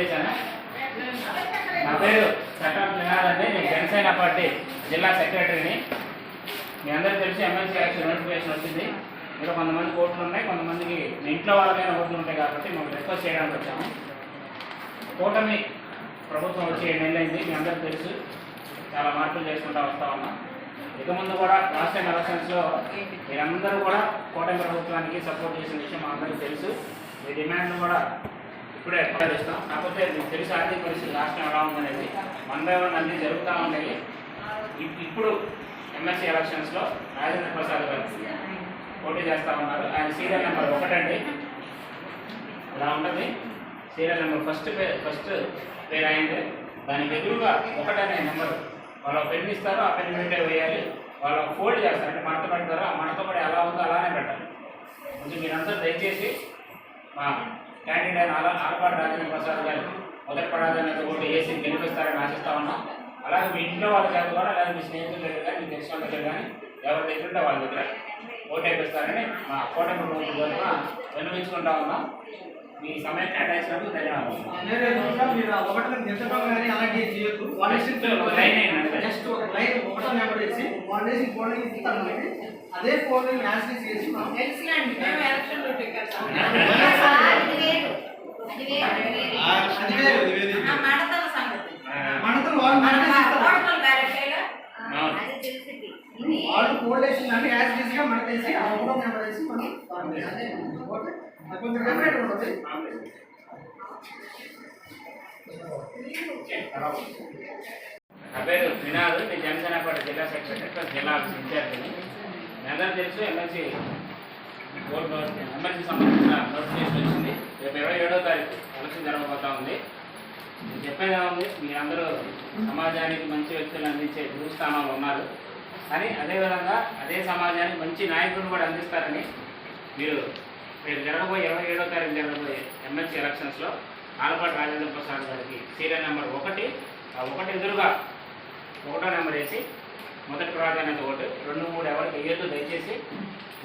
చేశాను? నా పేరు చట్టం వినాలండి నేను జనసేన పార్టీ జిల్లా సెక్రటరీని. మీ అందరికీ తెలిసి ఎమ్మెల్సీ యాక్షన్ నోటిఫికేషన్ వచ్చింది. ఇక్కడ కొంతమంది ఓట్లు ఉన్నాయి కొంతమందికి మీ ఇంట్లో వాళ్ళకైనా ఓట్లు ఉంటాయి కాబట్టి మేము రిక్వెస్ట్ చేయడానికి వచ్చాము. కూటమి ప్రభుత్వం వచ్చి ఏడు మీ అందరికీ తెలుసు. చాలా మార్పులు చేసుకుంటా వస్తా ఉన్నాం. ఇక ముందు కూడా లాస్ట్ టైం ఎలక్షన్స్లో మీరందరూ కూడా కూటమి ప్రభుత్వానికి సపోర్ట్ చేసిన విషయం మా అందరికీ తెలుసు. మీ డిమాండ్ కూడా ఇప్పుడే పరిష్కరిస్తాం కాకపోతే మీకు తెలిసి ఆర్థిక పరిస్థితి లాస్ట్ ఎలా ఉందనేది. వన్ బై వన్ అన్నీ జరుగుతూ ఉన్నాయి ఇప్పుడు ఎమ్మెల్సీ ఎలక్షన్స్లో రాజేంద్ర ప్రసాద్ గారు పోటీ చేస్తూ ఉన్నారు. ఆయన సీరియల్ నెంబర్ ఒకటండి. ఇలా ఉంటుంది. సీరియల్ నెంబర్ ఫస్ట్ పేరు ఫస్ట్ పేరు అయింది. దానికి ఎదురుగా ఒకటనే నెంబర్ వాళ్ళు పెన్ ఇస్తారు ఆ పెన్ మీటే వేయాలి. వాళ్ళు ఫోల్డ్ చేస్తారు. అంటే మడత పెడతారు ఆ మడత పడి ఎలా ఉందో అలానే పెట్టాలి. కొంచెం మీరంతా దయచేసి మా క్యాండిడేట్ అయిన ఆల ఆలపాటి రాజేంద్ర ప్రసాద్ గారు మొదటి పడాలని ఓటు వేసి గెలిపిస్తారని ఆశిస్తా ఉన్నాం. అలాగే మీ ఇంట్లో వాళ్ళ చేత కూడా అలాగే మీ స్నేహితుల దగ్గర కానీ మీ తెలిసిన వాళ్ళ దగ్గర కానీ ఎవరి దగ్గర ఉంటే వాళ్ళ దగ్గర ఓటు వేపిస్తారని మా కోటమి తరఫున విన్నవించుకుంటా ఉన్నాం. మీ సమయం కేటాయించినందుకు ధన్యవాదాలు. కానీ చేయొద్దు. జస్ట్ ఒక లైన్ ఒకటో నెంబర్ వేసి వన్ వేసి ఫోన్ ఇస్తాను అదే ఫోన్ మ్యాచ్ చేసి తెలిసింది. ఇది వాళ్ళు కోడ్ వేసిందంటే యాజ్ చేసిగా మనకి వేసి ఆ ఒకటో నెంబర్ వేసి మనం కొంచెం డిఫరెంట్ ఉంటుంది. నా పేరు వినాదు నేను జనసేన పార్టీ జిల్లా సెక్రటరీ ప్లస్ జిల్లా మీ అందరూ తెలుసు ఎమ్మెల్సీ బోర్డు ఎమ్మెల్సీ సంబంధించిన నోటిఫికేషన్ వచ్చింది రేపు ఇరవై ఏడో తారీఖు ఎలక్షన్ జరగబోతా ఉంది నేను ఉంది మీరందరూ సమాజానికి మంచి వ్యక్తులు అందించే గురు ఉన్నారు. కానీ అదేవిధంగా అదే సమాజానికి మంచి నాయకులు కూడా అందిస్తారని మీరు రేపు జరగబోయే ఇరవై ఏడో తారీఖు జరగబోయే ఎమ్మెల్సీ ఎలక్షన్స్లో ఆలపాటి రాజేంద్ర ప్రసాద్ గారికి సీరియల్ నెంబర్ ఒకటి ఆ ఒకటి ఎదురుగా ఒకటో నెంబర్ వేసి మొదటి ప్రాధాన్యత ఓటు రెండు మూడు ఎవరికి వేయద్దు దయచేసి.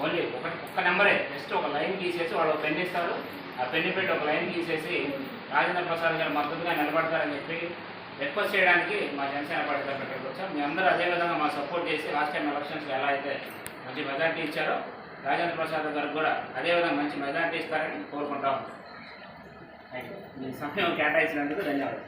ఓన్లీ ఒకటి ఒక్క నెంబరే. జస్ట్ ఒక లైన్ గీసేసి వాళ్ళు పెన్ ఇస్తారు. ఆ పెన్ను పెట్టి ఒక లైన్ గీసేసి రాజేంద్ర ప్రసాద్ గారు మద్దతుగా నిలబడతారని చెప్పి రిక్వెస్ట్ చేయడానికి మా జనసేన పార్టీ తరఫున వచ్చాం. మీ అందరూ అదే విధంగా మా సపోర్ట్ చేసి లాస్ట్ టైం ఎలక్షన్స్లో ఎలా అయితే మంచి మెజార్టీ ఇచ్చారో రాజేంద్ర ప్రసాద్ గారు కూడా అదే విధంగా మంచి మెజార్టీ ఇస్తారని కోరుకుంటాం. థ్యాంక్ మీ సమయం కేటాయించినందుకు ధన్యవాదాలు.